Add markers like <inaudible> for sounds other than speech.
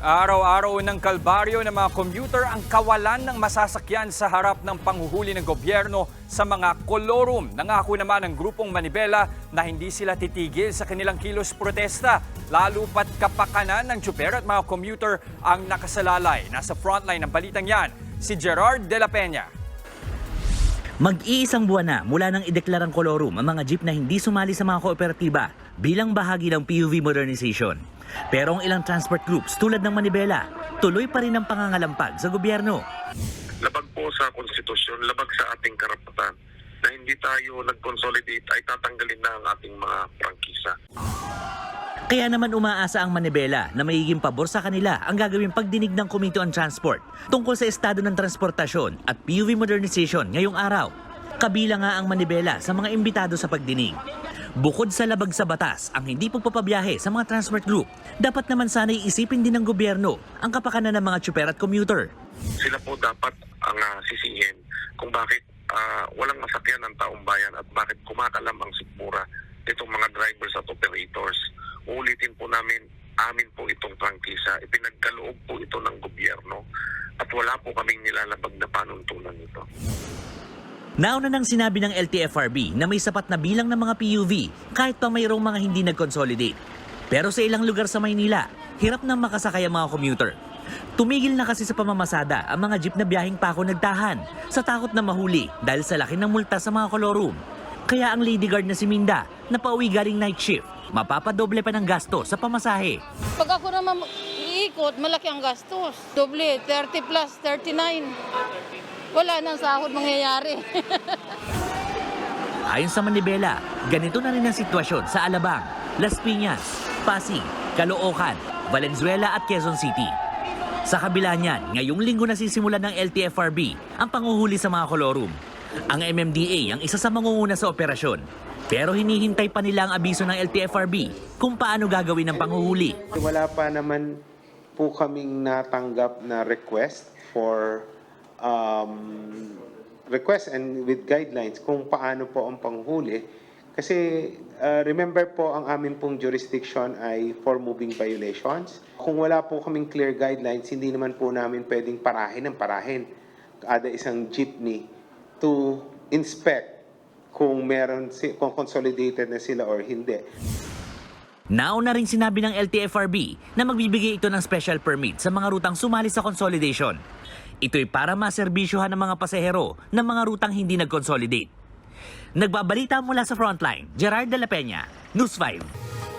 Araw-araw ng kalbaryo ng mga commuter ang kawalan ng masasakyan sa harap ng panghuhuli ng gobyerno sa mga kolorum. Nangako naman ng grupong Manibela na hindi sila titigil sa kanilang kilos protesta. Lalo pat kapakanan ng tsuper at mga commuter ang nakasalalay. Nasa frontline ng balitang yan, si Gerard De La Peña. Mag-iisang buwan na mula nang ideklarang kolorum ang mga jeep na hindi sumali sa mga kooperatiba bilang bahagi ng PUV modernization. Pero ang ilang transport groups tulad ng Manibela, tuloy pa rin ang pangangalampag sa gobyerno. labag po sa konstitusyon, labag sa ating karapatan na hindi tayo nag-consolidate ay tatanggalin na ang ating mga prangkisa. Kaya naman umaasa ang Manibela na magiging pabor sa kanila ang gagawing pagdinig ng Committee on Transport tungkol sa estado ng transportasyon at PUV modernization ngayong araw. Kabila nga ang Manibela sa mga imbitado sa pagdinig. Bukod sa labag sa batas ang hindi pagpapabiyahe sa mga transport group, dapat naman sana'y isipin din ng gobyerno ang kapakanan ng mga tsuper at commuter. Sila po dapat ang sisihin kung bakit ah, walang masakyan ng taong bayan at bakit kumakalam ang sikmura itong mga drivers at operators. Namin, amin po itong prangkisa. Ipinagkaloob po ito ng gobyerno at wala po kaming nilalabag na panuntunan nito. Nauna nang sinabi ng LTFRB na may sapat na bilang ng mga PUV kahit pa mayroong mga hindi nag-consolidate. Pero sa ilang lugar sa Maynila, hirap nang makasakay ang mga commuter. Tumigil na kasi sa pamamasada ang mga jeep na biyaheng pako nagtahan sa takot na mahuli dahil sa laki ng multa sa mga kolorum. Kaya ang lady guard na si Minda na pauwi galing night shift, mapapadoble pa ng gasto sa pamasahe. Pag ako naman iikot, malaki ang gastos. Doble, 30 plus 39. Wala nang sahod mangyayari. <laughs> Ayon sa Manibela, ganito na rin ang sitwasyon sa Alabang, Las Piñas, Pasig, Caloocan, Valenzuela at Quezon City. Sa kabila niyan, ngayong linggo na sisimulan ng LTFRB ang panguhuli sa mga kolorum. Ang MMDA ang isa sa mangunguna sa operasyon. Pero hinihintay pa nila ang abiso ng LTFRB kung paano gagawin ang panguhuli. Wala pa naman po kaming natanggap na request for um, request and with guidelines kung paano po ang panghuli. Kasi uh, remember po ang amin pong jurisdiction ay for moving violations. Kung wala po kaming clear guidelines, hindi naman po namin pwedeng parahin ng parahin kada isang jeepney to inspect kung meron si, kung consolidated na sila or hindi. Nauna rin sinabi ng LTFRB na magbibigay ito ng special permit sa mga rutang sumali sa consolidation. Ito'y para maserbisyohan ng mga pasahero ng mga rutang hindi nag-consolidate. Nagbabalita mula sa frontline, Gerard de la Peña, News 5.